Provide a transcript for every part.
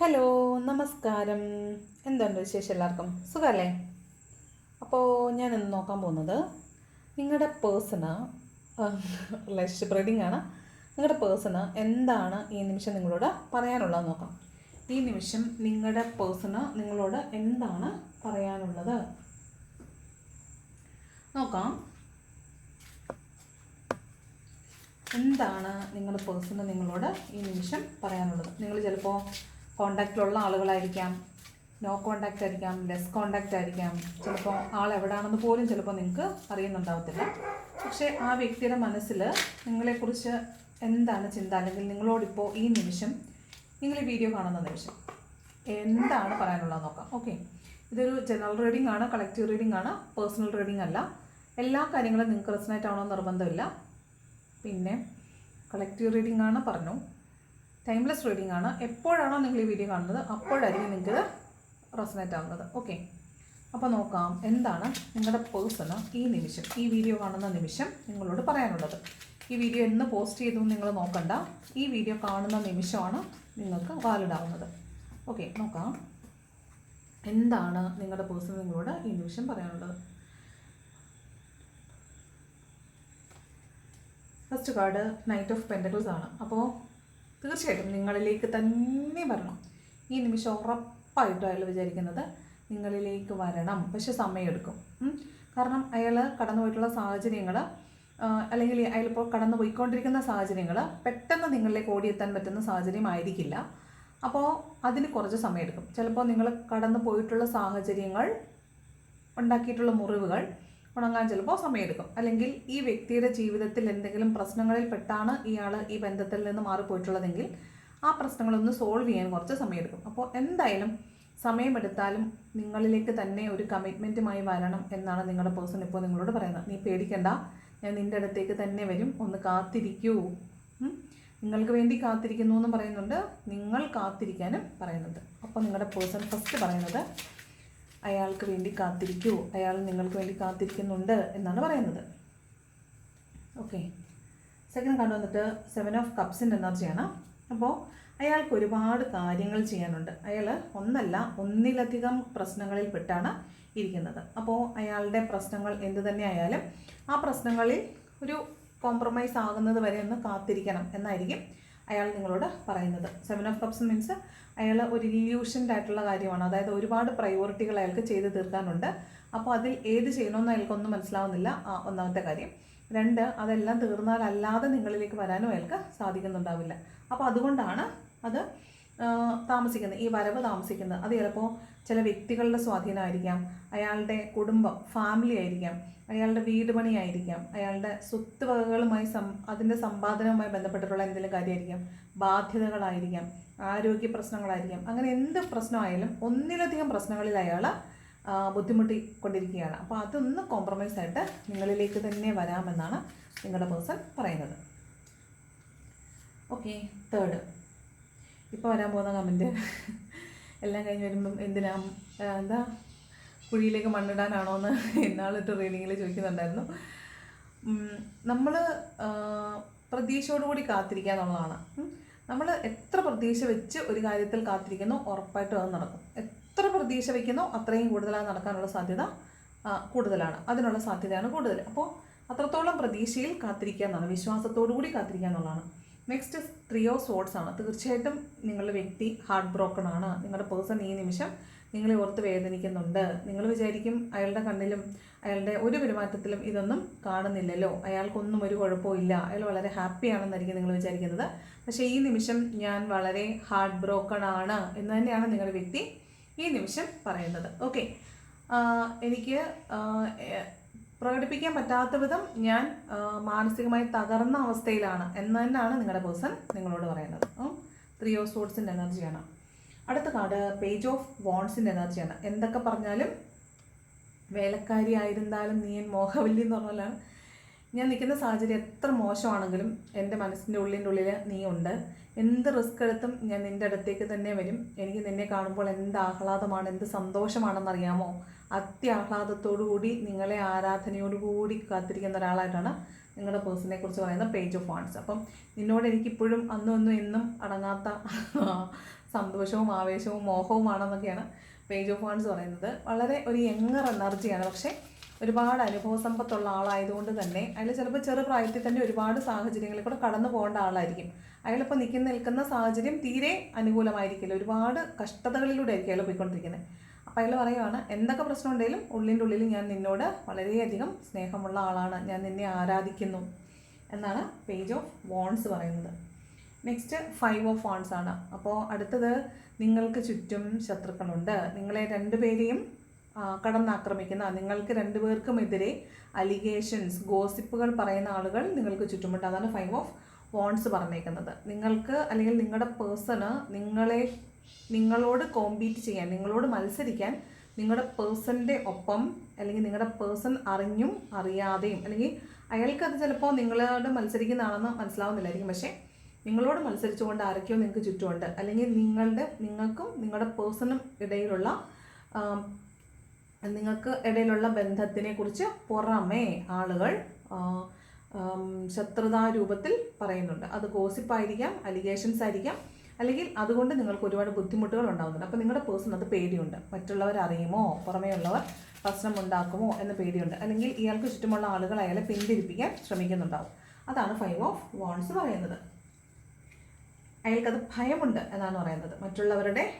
Hello നമസ്കാരം. എന്തുണ്ട് വിശേഷം എല്ലാവർക്കും? സുഖമല്ലേ അപ്പോൾ ഞാൻ ഇന്ന് നോക്കാൻ പോകുന്നത് നിങ്ങളുടെ പേഴ്സണ് ലൈഫ് ബ്രീഡിംഗ് ആണ്. നിങ്ങളുടെ പേഴ്സണ് എന്താണ് ഈ നിമിഷം നിങ്ങളോട് പറയാനുള്ളത് നോക്കാം. ഈ നിമിഷം നിങ്ങളുടെ പേഴ്സണ് നിങ്ങളോട് എന്താണ് പറയാനുള്ളത്? നോക്കാം. എന്താണ് നിങ്ങളുടെ പേഴ്സണ് നിങ്ങളോട് ഈ നിമിഷം പറയാനുള്ളത്? നിങ്ങൾ ചിലപ്പോൾ കോണ്ടാക്റ്റിലുള്ള ആളുകളായിരിക്കാം. നോ കോണ്ടാക്റ്റ് ആയിരിക്കാം ലെസ് കോണ്ടാക്റ്റ് ആയിരിക്കാം. ചിലപ്പോൾ ആൾ എവിടെയാണെന്ന് പോലും ചിലപ്പോൾ നിങ്ങൾക്ക് അറിയുന്നുണ്ടാവത്തില്ല. പക്ഷേ ആ വ്യക്തിയുടെ മനസ്സിൽ നിങ്ങളെക്കുറിച്ച് എന്താണ് ചിന്ത? അല്ലെങ്കിൽ നിങ്ങളോടിപ്പോൾ ഈ നിമിഷം നിങ്ങൾ ഈ വീഡിയോ കാണുന്ന നിമിഷം എന്താണ് പറയാനുള്ളത് നോക്കാം. ഓക്കെ ഇതൊരു ജനറൽ റീഡിംഗ് ആണ് കളക്റ്റീവ് റീഡിംഗ് ആണ് പേഴ്സണൽ റീഡിംഗ് അല്ല. എല്ലാ കാര്യങ്ങളും നിങ്ങൾക്ക് റെസനേറ്റ് നിർബന്ധമില്ല. പിന്നെ കളക്റ്റീവ് റീഡിംഗ് ആണ് പറഞ്ഞു. ടൈംലെസ് റീഡിംഗ് ആണ്. എപ്പോഴാണോ നിങ്ങൾ ഈ വീഡിയോ കാണുന്നത് അപ്പോഴായിരിക്കും നിങ്ങൾക്ക് റെസനേറ്റ് ആവുന്നത്. ഓക്കെ അപ്പോൾ നോക്കാം എന്താണ് നിങ്ങളുടെ പേഴ്സണ് ഈ നിമിഷം ഈ വീഡിയോ കാണുന്ന നിമിഷം നിങ്ങളോട് പറയാനുള്ളത്. ഈ വീഡിയോ എന്ന് പോസ്റ്റ് ചെയ്തു നിങ്ങൾ നോക്കണ്ട. ഈ വീഡിയോ കാണുന്ന നിമിഷമാണ് നിങ്ങൾക്ക് വാലിഡ് ആവുന്നത്. ഓക്കെ നോക്കാം. എന്താണ് നിങ്ങളുടെ പേഴ്സൺ നിങ്ങളോട് ഈ നിമിഷം പറയാനുള്ളത്? First card knight of pentacles ആണ്. അപ്പോൾ തീർച്ചയായിട്ടും നിങ്ങളിലേക്ക് തന്നെ വരണം. ഈ നിമിഷം ഉറപ്പായിട്ടും അയാൾ വിചാരിക്കുന്നത് നിങ്ങളിലേക്ക് വരണം. പക്ഷെ സമയമെടുക്കും. കാരണം അയാൾ കടന്നു പോയിട്ടുള്ള സാഹചര്യങ്ങൾ അല്ലെങ്കിൽ അയാളിപ്പോൾ കടന്നു പോയിക്കൊണ്ടിരിക്കുന്ന സാഹചര്യങ്ങൾ പെട്ടെന്ന് നിങ്ങളിലേക്ക് ഓടിയെത്താൻ പറ്റുന്ന സാഹചര്യം ആയിരിക്കില്ല അപ്പോൾ അതിന് കുറച്ച് സമയമെടുക്കും. ചിലപ്പോൾ നിങ്ങൾ കടന്നു പോയിട്ടുള്ള സാഹചര്യങ്ങൾ ഉണ്ടാക്കിയിട്ടുള്ള മുറിവുകൾ ഉണങ്ങാൻ ചിലപ്പോൾ സമയമെടുക്കും. അല്ലെങ്കിൽ ഈ വ്യക്തിയുടെ ജീവിതത്തിൽ എന്തെങ്കിലും പ്രശ്നങ്ങളിൽ പെട്ടാണ് ഇയാൾ ഈ ബന്ധത്തിൽ നിന്ന് മാറിപ്പോയിട്ടുള്ളതെങ്കിൽ ആ പ്രശ്നങ്ങളൊന്ന് സോൾവ് ചെയ്യാൻ കുറച്ച് സമയമെടുക്കും. അപ്പോൾ എന്തായാലും സമയമെടുത്താലും നിങ്ങളിലേക്ക് തന്നെ ഒരു കമ്മിറ്റ്മെന്റുമായി വരണം എന്നാണ് നിങ്ങളുടെ പേഴ്സൺ ഇപ്പോൾ നിങ്ങളോട് പറയുന്നത്. നീ പേടിക്കണ്ട. ഞാൻ നിന്റെ അടുത്തേക്ക് തന്നെ വരും. ഒന്ന് കാത്തിരിക്കൂ. നിങ്ങൾക്ക് വേണ്ടി കാത്തിരിക്കുന്നു എന്ന് പറയുന്നുണ്ട്. നിങ്ങൾ കാത്തിരിക്കാനും പറയുന്നുണ്ട്. അപ്പോൾ നിങ്ങളുടെ പേഴ്സൺ ഫസ്റ്റ് പറയുന്നത് അയാൾക്ക് വേണ്ടി കാത്തിരിക്കൂ. അയാൾ നിങ്ങൾക്ക് വേണ്ടി കാത്തിരിക്കുന്നുണ്ട് എന്നാണ് പറയുന്നത്. ഓക്കെ സെക്കൻഡ് കാർഡ് വന്നിട്ട് സെവൻ ഓഫ് കപ്സിന്റെ എനർജിയാണ്. അപ്പോൾ അയാൾക്ക് ഒരുപാട് കാര്യങ്ങൾ ചെയ്യാനുണ്ട്. അയാൾ ഒന്നല്ല ഒന്നിലധികം പ്രശ്നങ്ങളിൽ പെട്ടാണ് ഇരിക്കുന്നത്. അപ്പോൾ അയാളുടെ പ്രശ്നങ്ങൾ എന്ത് തന്നെ ആയാലും ആ പ്രശ്നങ്ങളിൽ ഒരു കോംപ്രമൈസ് ആകുന്നത് വരെ ഒന്ന് കാത്തിരിക്കണം എന്നായിരിക്കും അയാൾ നിങ്ങളോട് പറയുന്നത്. സെവൻ ഓഫ് കപ്സ് മീൻസ് അയാൾ ഒരു ഇല്യൂഷൻഡ് ആയിട്ടുള്ള കാര്യമാണ്. അതായത് ഒരുപാട് പ്രയോറിറ്റികൾ അയാൾക്ക് ചെയ്ത് തീർക്കാനുണ്ട്. അപ്പോൾ അതിൽ ഏത് ചെയ്യണമെന്ന് അയാൾക്കൊന്നും മനസ്സിലാവുന്നില്ല. ഒന്നാമത്തെ കാര്യം. രണ്ട് അതെല്ലാം തീർന്നാൽ അല്ലാതെ നിങ്ങളിലേക്ക് വരാനും അയാൾക്ക് സാധിക്കുന്നുണ്ടാവില്ല. അപ്പോൾ അതുകൊണ്ടാണ് അത് താമസിക്കുന്നത് ഈ വരവ് താമസിക്കുന്നത്. അത് ചിലപ്പോൾ ചില വ്യക്തികളുടെ സ്വാധീനമായിരിക്കാം. അയാളുടെ കുടുംബം ഫാമിലി ആയിരിക്കാം. അയാളുടെ വീട് പണിയായിരിക്കാം അയാളുടെ സ്വത്ത് വകകളുമായി സം അതിന്റെ സമ്പാദനവുമായി ബന്ധപ്പെട്ടിട്ടുള്ള എന്തെങ്കിലും കാര്യമായിരിക്കാം. ബാധ്യതകളായിരിക്കാം. ആരോഗ്യ പ്രശ്നങ്ങളായിരിക്കാം. അങ്ങനെ എന്ത് പ്രശ്നമായാലും ഒന്നിലധികം പ്രശ്നങ്ങളിൽ അയാൾ ബുദ്ധിമുട്ടിക്കൊണ്ടിരിക്കുകയാണ്. അപ്പോൾ അതൊന്ന് കോംപ്രമൈസ് ആയിട്ട് നിങ്ങളിലേക്ക് തന്നെ വരാമെന്നാണ് നിങ്ങളുടെ പേഴ്സൺ പറയുന്നത്. ഓക്കെ തേർഡ് ഇപ്പോൾ വരാൻ പോകുന്ന കമന്റ് എല്ലാം കഴിഞ്ഞ് വരുമ്പം എന്തിനാ എന്താ കുഴിയിലേക്ക് മണ്ണിടാനാണോ എന്ന് എന്നാളിട്ട് റീഡിങ്ങിൽ ചോദിക്കുന്നുണ്ടായിരുന്നു. നമ്മൾ പ്രതീക്ഷയോടുകൂടി കാത്തിരിക്കുക എന്നുള്ളതാണ്. നമ്മൾ എത്ര പ്രതീക്ഷ വെച്ച് ഒരു കാര്യത്തിൽ കാത്തിരിക്കുന്നു ഉറപ്പായിട്ടും അത് നടക്കും. എത്ര പ്രതീക്ഷ വയ്ക്കുന്നോ അത്രയും കൂടുതലായി നടക്കാനുള്ള സാധ്യത കൂടുതലാണ്. അതിനുള്ള സാധ്യതയാണ് കൂടുതൽ. അപ്പോൾ അത്രത്തോളം പ്രതീക്ഷയിൽ കാത്തിരിക്കുക എന്നാണ് വിശ്വാസത്തോടു കൂടി കാത്തിരിക്കുക എന്നുള്ളതാണ്. നെക്സ്റ്റ് ത്രീ ഓഫ് സോഡ്സ് ആണ്. തീർച്ചയായിട്ടും നിങ്ങളുടെ വ്യക്തി ഹാർട്ട് ബ്രോക്കൺ ആണ്. നിങ്ങളുടെ പേഴ്സൺ ഈ നിമിഷം നിങ്ങളെ ഓർത്ത് വേദനിക്കുന്നുണ്ട്. നിങ്ങൾ വിചാരിക്കും അയാളുടെ കണ്ണിലും അയാളുടെ ഒരു പെരുമാറ്റത്തിലും ഇതൊന്നും കാണുന്നില്ലല്ലോ. അയാൾക്കൊന്നും ഒരു കുഴപ്പമില്ല അയാൾ വളരെ ഹാപ്പി ആണെന്നായിരിക്കും നിങ്ങൾ വിചാരിക്കുന്നത്. പക്ഷേ ഈ നിമിഷം ഞാൻ വളരെ ഹാർട്ട് ബ്രോക്കൺ ആണ് എന്ന് തന്നെയാണ് നിങ്ങളുടെ വ്യക്തി ഈ നിമിഷം പറയുന്നത്. ഓക്കെ എനിക്ക് പ്രകടിപ്പിക്കാൻ പറ്റാത്ത വിധം ഞാൻ മാനസികമായി തകർന്ന അവസ്ഥയിലാണ് എന്ന് തന്നെയാണ് നിങ്ങളുടെ പേഴ്സൺ നിങ്ങളോട് പറയുന്നത്. ത്രീ ഓഫ് സോഡ്സിന്റെ എനർജിയാണ്. അടുത്ത കാർഡ് പേജ് ഓഫ് വോൺസിന്റെ എനർജിയാണ്. എന്തൊക്കെ പറഞ്ഞാലും വേലക്കാരി ആയിരുന്നാലും നീ മോഹവല്ലി എന്ന് പറഞ്ഞാലാണ് ഞാൻ നിൽക്കുന്ന സാഹചര്യം എത്ര മോശമാണെങ്കിലും എന്റെ മനസ്സിന്റെ ഉള്ളിന്റെ ഉള്ളിൽ നീ ഉണ്ട് എന്ത് റിസ്ക് എടുത്തും ഞാൻ നിന്റെ അടുത്തേക്ക് തന്നെ വരും. എനിക്ക് നിന്നെ കാണുമ്പോൾ എന്ത് ആഹ്ലാദമാണ് എന്ത് സന്തോഷമാണെന്നറിയാമോ അത്യാഹ്ലാദത്തോടു കൂടി നിങ്ങളെ ആരാധനയോടുകൂടി കാത്തിരിക്കുന്ന ഒരാളായിട്ടാണ് നിങ്ങളുടെ പേഴ്സണിനെ കുറിച്ച് പറയുന്ന പേജ് ഓഫ് വാൺസ് അപ്പം നിന്നോട് എനിക്കിപ്പോഴും അന്നും ഒന്നും എന്നും അടങ്ങാത്ത സന്തോഷവും ആവേശവും മോഹവുമാണെന്നൊക്കെയാണ് പേജ് ഓഫ് വാൺസ് പറയുന്നത്. വളരെ ഒരു യങ്ങർ എനർജിയാണ് പക്ഷേ ഒരുപാട് അനുഭവ സമ്പത്തുള്ള ആളായതുകൊണ്ട് തന്നെ അയാൾ ചിലപ്പോൾ ചെറുപ്രായത്തിൽ തന്നെ ഒരുപാട് സാഹചര്യങ്ങളിൽ കൂടെ കടന്നു പോകേണ്ട ആളായിരിക്കും. അയാളിപ്പോൾ നിൽക്കുന്ന നിൽക്കുന്ന സാഹചര്യം തീരെ അനുകൂലമായിരിക്കില്ല. ഒരുപാട് കഷ്ടതകളിലൂടെ ആയിരിക്കും അയാൾ പോയിക്കൊണ്ടിരിക്കുന്നത്. അപ്പോൾ അയാൾ പറയുവാണ് എന്തൊക്കെ പ്രശ്നം ഉണ്ടെങ്കിലും ഉള്ളിന്റെ ഉള്ളിൽ ഞാൻ നിന്നോട് വളരെയധികം സ്നേഹമുള്ള ആളാണ്. ഞാൻ നിന്നെ ആരാധിക്കുന്നു. എന്നാണ് പേജ് ഓഫ് വോൺസ് പറയുന്നത്. നെക്സ്റ്റ് ഫൈവ് ഓഫ് വോൺസ് ആണ്. അപ്പോൾ അടുത്തത് നിങ്ങൾക്ക് ചുറ്റും ശത്രുക്കളുണ്ട്. നിങ്ങളെ രണ്ടുപേരെയും കടന്നാക്രമിക്കുന്ന നിങ്ങൾക്ക് രണ്ടുപേർക്കും രണ്ടുപേർക്കുമെതിരെ അലിഗേഷൻസ് ഗോസിപ്പുകൾ പറയുന്ന ആളുകൾ നിങ്ങൾക്ക് ചുറ്റുമുണ്ട്. അതാണ് ഫൈവ് ഓഫ് വോൺസ് പറഞ്ഞേക്കുന്നത്. നിങ്ങൾക്ക് അല്ലെങ്കിൽ നിങ്ങളുടെ പേഴ്സണ് നിങ്ങളെ നിങ്ങളോട് കോമ്പീറ്റ് ചെയ്യാൻ നിങ്ങളോട് മത്സരിക്കാൻ നിങ്ങളുടെ പേഴ്സന്റെ ഒപ്പം അല്ലെങ്കിൽ നിങ്ങളുടെ പേഴ്സൺ അറിഞ്ഞും അറിയാതെയും അല്ലെങ്കിൽ അയാൾക്കത് ചിലപ്പോൾ നിങ്ങളോട് മത്സരിക്കുന്നതാണെന്ന് മനസ്സിലാവുന്നില്ലായിരിക്കും. പക്ഷേ നിങ്ങളോട് മത്സരിച്ചുകൊണ്ട് ആരൊക്കെയോ നിങ്ങൾക്ക് ചുറ്റുമുണ്ട്. അല്ലെങ്കിൽ നിങ്ങളുടെ നിങ്ങൾക്കും നിങ്ങളുടെ പേഴ്സണും ഇടയിലുള്ള നിങ്ങൾക്ക് ഇടയിലുള്ള ബന്ധത്തിനെ കുറിച്ച് പുറമേ ആളുകൾ ശത്രുതാ രൂപത്തിൽ പറയുന്നുണ്ട്. അത് ഗോസിപ്പായിരിക്കാം അലിഗേഷൻസ് ആയിരിക്കാം. അല്ലെങ്കിൽ അതുകൊണ്ട് നിങ്ങൾക്ക് ഒരുപാട് ബുദ്ധിമുട്ടുകൾ ഉണ്ടാകുന്നുണ്ട് അപ്പോൾ നിങ്ങളുടെ പേഴ്സൺ അത് പേടിയുണ്ട്. മറ്റുള്ളവർ അറിയുമോ? പുറമേ ഉള്ളവർ പ്രശ്നം ഉണ്ടാക്കുമോ എന്ന് പേടിയുണ്ട്. അല്ലെങ്കിൽ ഇയാൾക്ക് ചുറ്റുമുള്ള ആളുകൾ അയാളെ പിന്തിരിപ്പിക്കാൻ ശ്രമിക്കുന്നുണ്ടാവും. അതാണ് ഫൈവ് ഓഫ് വോൺസ് പറയുന്നത്. അയാൾക്കത് ഭയമുണ്ട് എന്നാണ് പറയുന്നത്. മറ്റുള്ളവരുടെ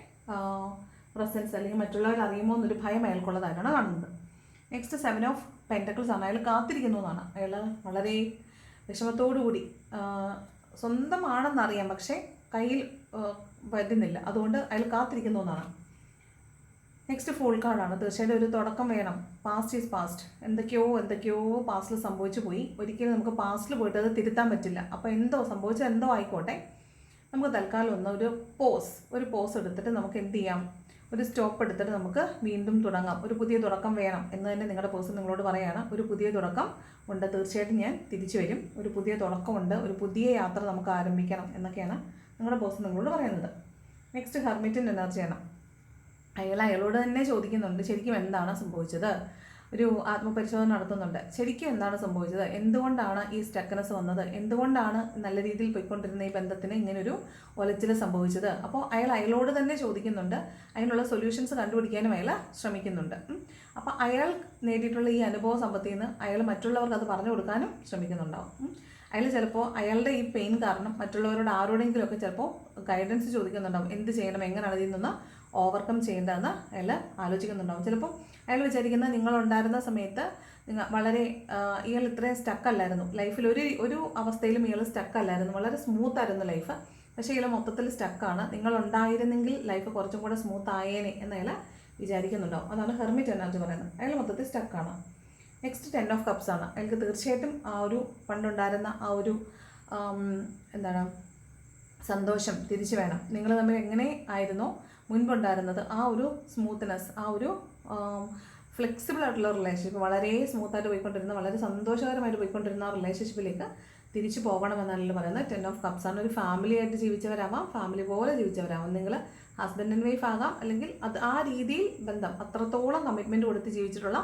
പ്രസൻസ് അല്ലെങ്കിൽ മറ്റുള്ളവർ അറിയുമോ എന്നൊരു ഭയം അയാൾക്കുള്ളതായിട്ടാണ് കാണുന്നത്. നെക്സ്റ്റ് സെവൻ ഓഫ് പെന്റക്കിൾസ് ആണ്. അയാൾ കാത്തിരിക്കുന്നു എന്നാണ്. അയാൾ വളരെ വിഷമത്തോടു കൂടി ആ, സ്വന്തമാണെന്നറിയാം പക്ഷേ കയ്യിൽ വരുന്നില്ല. അതുകൊണ്ട് അയാൾ കാത്തിരിക്കുന്നു എന്നാണ്. നെക്സ്റ്റ് ഫുൾ കാർഡാണ് തീർച്ചയായിട്ടും ഒരു തുടക്കം വേണം. പാസ്റ്റ് ഈസ് പാസ്റ്റ് എന്തൊക്കെയോ എന്തൊക്കെയോ പാസ്റ്റിൽ സംഭവിച്ചു പോയി. ഒരിക്കലും നമുക്ക് പാസ്റ്റിൽ പോയിട്ട് അത് തിരുത്താൻ പറ്റില്ല. അപ്പോൾ എന്തോ സംഭവിച്ചത് എന്തോ ആയിക്കോട്ടെ. നമുക്ക് തൽക്കാലം ഒന്ന് ഒരു പോസ് ഒരു പോസ് എടുത്തിട്ട് നമുക്ക് എന്ത് ചെയ്യാം? ഒരു സ്റ്റോപ്പ് എടുത്തിട്ട് നമുക്ക് വീണ്ടും തുടങ്ങാം. ഒരു പുതിയ തുടക്കം വേണം എന്ന് തന്നെ നിങ്ങളുടെ പേഴ്സൺ നിങ്ങളോട് പറയാണ്. ഒരു പുതിയ തുടക്കം ഉണ്ട്. തീർച്ചയായിട്ടും ഞാൻ തിരിച്ചു വരും. ഒരു പുതിയ തുടക്കമുണ്ട്. ഒരു പുതിയ യാത്ര നമുക്ക് ആരംഭിക്കണം എന്നൊക്കെയാണ് നിങ്ങളുടെ പേഴ്സൺ നിങ്ങളോട് പറയുന്നത്. നെക്സ്റ്റ് ഹെർമിറ്റിന്റെ എനർജിയാണ് അയാൾ അയാളോട് തന്നെ ചോദിക്കുന്നുണ്ട്. ശരിക്കും എന്താണ് സംഭവിച്ചത്? ഒരു ആത്മപരിശോധന നടത്തുന്നുണ്ട്. ശരിക്കും എന്താണ് സംഭവിച്ചത്? എന്തുകൊണ്ടാണ് ഈ സ്റ്റക്കനസ് വന്നത്? എന്തുകൊണ്ടാണ് നല്ല രീതിയിൽ പോയിക്കൊണ്ടിരുന്ന ഈ ബന്ധത്തിന് ഇങ്ങനൊരു ഒലച്ചിൽ സംഭവിച്ചത്? അപ്പോൾ അയാൾ അയാളോട് തന്നെ ചോദിക്കുന്നുണ്ട്. അതിനുള്ള സൊല്യൂഷൻസ് കണ്ടുപിടിക്കാനും അയാൾ ശ്രമിക്കുന്നുണ്ട്. അപ്പോൾ അയാൾ നേടിയിട്ടുള്ള ഈ അനുഭവ സമ്പത്തിൽ നിന്ന് അയാൾ മറ്റുള്ളവർക്ക് അത് പറഞ്ഞു കൊടുക്കാനും ശ്രമിക്കുന്നുണ്ടാവും. അയാൾ ചിലപ്പോൾ അയാളുടെ ഈ പെയിൻ കാരണം മറ്റുള്ളവരോട് ആരോടെങ്കിലുമൊക്കെ ചിലപ്പോൾ ഗൈഡൻസ് ചോദിക്കുന്നുണ്ടാവും. എന്ത് ചെയ്യണം? എങ്ങനെയാണ് ഇതിൽ നിന്ന് ഓവർകം ചെയ്യേണ്ടതെന്ന് അയാൾ ആലോചിക്കുന്നുണ്ടാവും. ചിലപ്പോൾ അയാൾ വിചാരിക്കുന്നത് നിങ്ങളുണ്ടായിരുന്ന സമയത്ത് നിങ്ങൾ വളരെ ഇയാൾ ഇത്രയും സ്റ്റക്കല്ലായിരുന്നു ലൈഫിൽ ഒരു ഒരു അവസ്ഥയിലും ഇയാൾ സ്റ്റക്കല്ലായിരുന്നു വളരെ സ്മൂത്ത് ആയിരുന്നു ലൈഫ് പക്ഷേ ഇയാൾ മൊത്തത്തിൽ സ്റ്റക്കാണ് നിങ്ങളുണ്ടായിരുന്നെങ്കിൽ ലൈഫ് കുറച്ചും കൂടെ സ്മൂത്ത് ആയേനെ എന്ന് അയാൾ വിചാരിക്കുന്നുണ്ടാവും. അതാണ് ഹെർമിറ്റ് എനർജി പറയുന്നത്. അയാൾ മൊത്തത്തിൽ സ്റ്റക്കാണ് നെക്സ്റ്റ് ടെൻ ഓഫ് കപ്സ് ആണ്. അയാൾക്ക് തീർച്ചയായിട്ടും ആ ഒരു പണ്ടുണ്ടായിരുന്ന ആ ഒരു എന്താണ് സന്തോഷം തിരിച്ചു വേണം. നിങ്ങൾ തമ്മിൽ എങ്ങനെ ആയിരുന്നോ മുൻപുണ്ടായിരുന്നത്? ആ ഒരു സ്മൂത്ത്നെസ് ആ ഒരു ഫ്ലെക്സിബിൾ ആയിട്ടുള്ള റിലേഷൻഷിപ്പ് വളരെ സ്മൂത്തായിട്ട് പോയിക്കൊണ്ടിരുന്ന വളരെ സന്തോഷകരമായിട്ട് പോയിക്കൊണ്ടിരുന്ന ആ റിലേഷൻഷിപ്പിലേക്ക് തിരിച്ചു പോകണമെന്നല്ല പറയുന്നത്. ടെൻ ഓഫ് കപ്സ് ആണ് ഒരു ഫാമിലി ആയിട്ട് ജീവിച്ചവരാവാം ഫാമിലി പോലെ ജീവിച്ചവരാവാം. നിങ്ങൾ ഹസ്ബൻഡ് ആൻഡ് വൈഫ് ആകാം അല്ലെങ്കിൽ അത് ആ രീതിയിൽ ബന്ധം അത്രത്തോളം കമ്മിറ്റ്മെന്റ് കൊടുത്ത് ജീവിച്ചിട്ടുള്ള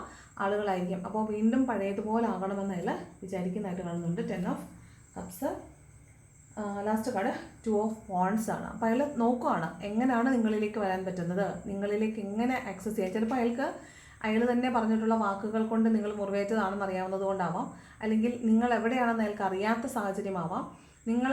ആളുകളായിരിക്കും. അപ്പോൾ വീണ്ടും പഴയതുപോലെ ആകണമെന്നല്ല അയാൾ വിചാരിക്കുന്നതായിട്ട് കാണുന്നുണ്ട്. Ten of cups last card two of wands ആണ്. അപ്പോൾ അയാൾ നോക്കുവാണ് എങ്ങനെയാണ് നിങ്ങളിലേക്ക് വരാൻ പറ്റുന്നത്? നിങ്ങളിലേക്ക് എങ്ങനെ ആക്സസ് ചെയ്യാം? ചിലപ്പോൾ അയാൾക്ക് അയാൾ തന്നെ പറഞ്ഞിട്ടുള്ള വാക്കുകൾ കൊണ്ട് നിങ്ങൾ മുറിവേറ്റതാണെന്ന് അറിയാവുന്നത് കൊണ്ടാവാം. അല്ലെങ്കിൽ നിങ്ങൾ എവിടെയാണെന്ന് അയാൾക്ക് അറിയാത്ത സാഹചര്യമാവാം നിങ്ങൾ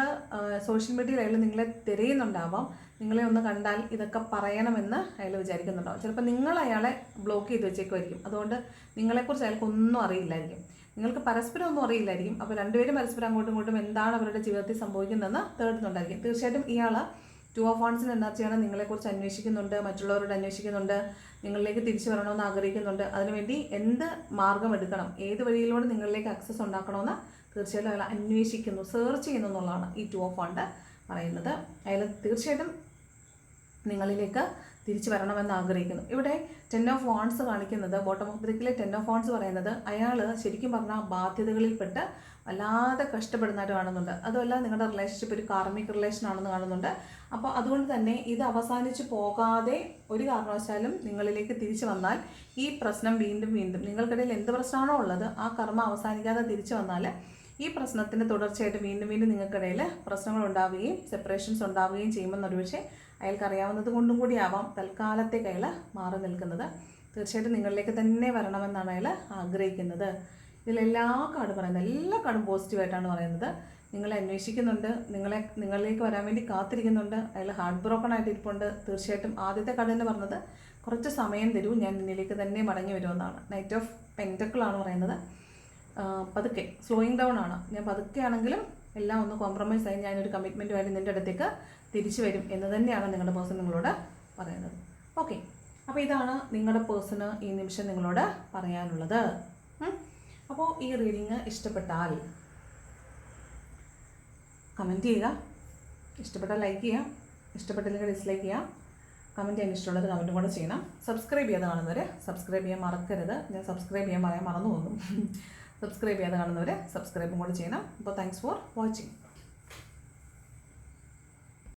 സോഷ്യൽ മീഡിയയിൽ അയാൾ നിങ്ങളെ തിരയുന്നുണ്ടാവാം. നിങ്ങളെ ഒന്ന് കണ്ടാൽ ഇതൊക്കെ പറയണമെന്ന് അയാൾ വിചാരിക്കുന്നുണ്ടാവും. ചിലപ്പോൾ നിങ്ങൾ അയാളെ ബ്ലോക്ക് ചെയ്ത് വെച്ചേക്കുമായിരിക്കും. അതുകൊണ്ട് നിങ്ങളെക്കുറിച്ച് അയാൾക്ക് ഒന്നും അറിയില്ലായിരിക്കും. നിങ്ങൾക്ക് പരസ്പരം ഒന്നും അറിയില്ലായിരിക്കും. അപ്പോൾ രണ്ടുപേരും പരസ്പരം അങ്ങോട്ടും ഇങ്ങോട്ടും എന്താണ് അവരുടെ ജീവിതത്തിൽ സംഭവിക്കുന്നതെന്ന് തേടുന്നുണ്ടായിരിക്കും. തീർച്ചയായിട്ടും ഇയാൾ ടു ഓഫ് വാൺസിന്റെ എനർജിയാണ് നിങ്ങളെക്കുറിച്ച് അന്വേഷിക്കുന്നുണ്ട് മറ്റുള്ളവരോട് അന്വേഷിക്കുന്നുണ്ട് നിങ്ങളിലേക്ക് തിരിച്ചു വരണമെന്ന് ആഗ്രഹിക്കുന്നുണ്ട്. അതിനുവേണ്ടി എന്ത് മാർഗം എടുക്കണം? ഏത് വഴിയിലൂടെ നിങ്ങളിലേക്ക് അക്സസ് ഉണ്ടാക്കണമെന്ന് തീർച്ചയായിട്ടും അയാൾ അന്വേഷിക്കുന്നു സെർച്ച് ചെയ്യുന്നു എന്നുള്ളതാണ് ഈ ടു ഓഫ് വൺ പറയുന്നത്. അയാൾ തീർച്ചയായിട്ടും നിങ്ങളിലേക്ക് തിരിച്ചു വരണമെന്ന് ആഗ്രഹിക്കുന്നു. ഇവിടെ ടെൻ ഓഫ് വാൺസ് കാണിക്കുന്നത് ബോട്ടം ഓഫ് ബ്രിക്കിലെ ടെൻ ഓഫ് വാൺസ് പറയുന്നത് അയാൾ ശരിക്കും പറഞ്ഞാൽ ബാധ്യതകളിൽപ്പെട്ട് വല്ലാതെ കഷ്ടപ്പെടുന്നതായിട്ട് കാണുന്നുണ്ട് അതുമല്ല നിങ്ങളുടെ റിലേഷൻഷിപ്പ് ഒരു കാർമിക് റിലേഷൻ ആണെന്ന് കാണുന്നുണ്ട്. അപ്പോൾ അതുകൊണ്ട് തന്നെ ഇത് അവസാനിച്ച് പോകാതെ ഒരു കാരണവശാലും നിങ്ങളിലേക്ക് തിരിച്ചു വന്നാൽ ഈ പ്രശ്നം വീണ്ടും വീണ്ടും നിങ്ങൾക്കിടയിൽ എന്ത് പ്രശ്നമാണോ ഉള്ളത് ആ കർമ്മ അവസാനിക്കാതെ തിരിച്ചു വന്നാൽ ഈ പ്രശ്നത്തിന്റെ തുടർച്ചയായിട്ട് വീണ്ടും വീണ്ടും നിങ്ങൾക്കിടയിൽ പ്രശ്നങ്ങൾ ഉണ്ടാവുകയും സെപ്പറേഷൻസ് ഉണ്ടാവുകയും ചെയ്യുമെന്ന് ഒരുപക്ഷെ അയാൾക്ക് അറിയാവുന്നത് കൊണ്ടും കൂടി ആവാം തൽക്കാലത്തെ കയ്യിൽ മാറി നിൽക്കുന്നത്. തീർച്ചയായിട്ടും നിങ്ങളിലേക്ക് തന്നെ വരണമെന്നാണ് അയാൾ ആഗ്രഹിക്കുന്നത്. ഇതിലെല്ലാ കാർഡും പറയുന്നത് എല്ലാ കാർഡും പോസിറ്റീവായിട്ടാണ് പറയുന്നത്. നിങ്ങളെ അന്വേഷിക്കുന്നുണ്ട് നിങ്ങളെ നിങ്ങളിലേക്ക് വരാൻ വേണ്ടി കാത്തിരിക്കുന്നുണ്ട് അയാൾ ഹാർട്ട് ബ്രോക്കൺ ആയിട്ട് ഇരിപ്പുണ്ട്. തീർച്ചയായിട്ടും ആദ്യത്തെ കാർഡ് തന്നെ പറഞ്ഞത് കുറച്ച് സമയം തരൂ ഞാൻ നിന്നിലേക്ക് തന്നെ മടങ്ങി വരുമെന്നാണ്. നൈറ്റ് ഓഫ് പെന്റക്കിളാണ് പറയുന്നത്. പതുക്കെ. സ്ലോയിങ് ഡൗൺ ആണ്. ഞാൻ പതുക്കെ ആണെങ്കിലും എല്ലാം ഒന്ന് കോംപ്രമൈസ് ആയി ഞാനൊരു കമ്മിറ്റ്മെന്റുമായിട്ട് നിന്റെ അടുത്തേക്ക് തിരിച്ചു വരും എന്ന് തന്നെയാണ് നിങ്ങളുടെ പേഴ്സൺ നിങ്ങളോട് പറയുന്നത്. ഓക്കെ അപ്പോൾ ഇതാണ് നിങ്ങളുടെ പേഴ്സണ് ഈ നിമിഷം നിങ്ങളോട് പറയാനുള്ളത്. അപ്പോൾ ഈ റീഡിങ് ഇഷ്ടപ്പെട്ടാൽ കമന്റ് ചെയ്യുക. ഇഷ്ടപ്പെട്ടാൽ ലൈക്ക് ചെയ്യുക. ഇഷ്ടപ്പെട്ടില്ലെങ്കിൽ ഡിസ്ലൈക്ക് ചെയ്യുക. കമന്റ് ചെയ്യാൻ ഇഷ്ടമുള്ളത് കമന്റും കൂടെ ചെയ്യണം. സബ്സ്ക്രൈബ് ചെയ്യാതെ കാണുന്നവരെ സബ്സ്ക്രൈബ് ചെയ്യാൻ മറക്കരുത്. ഞാൻ സബ്സ്ക്രൈബ് ചെയ്യാൻ പറയാൻ മറന്നു പോകുന്നു സബ്സ്ക്രൈബ് ചെയ്യാതെ കാണുന്നവർ സബ്സ്ക്രൈബും കൂടെ ചെയ്യണം. അപ്പോൾ താങ്ക്സ് ഫോർ വാച്ചിങ്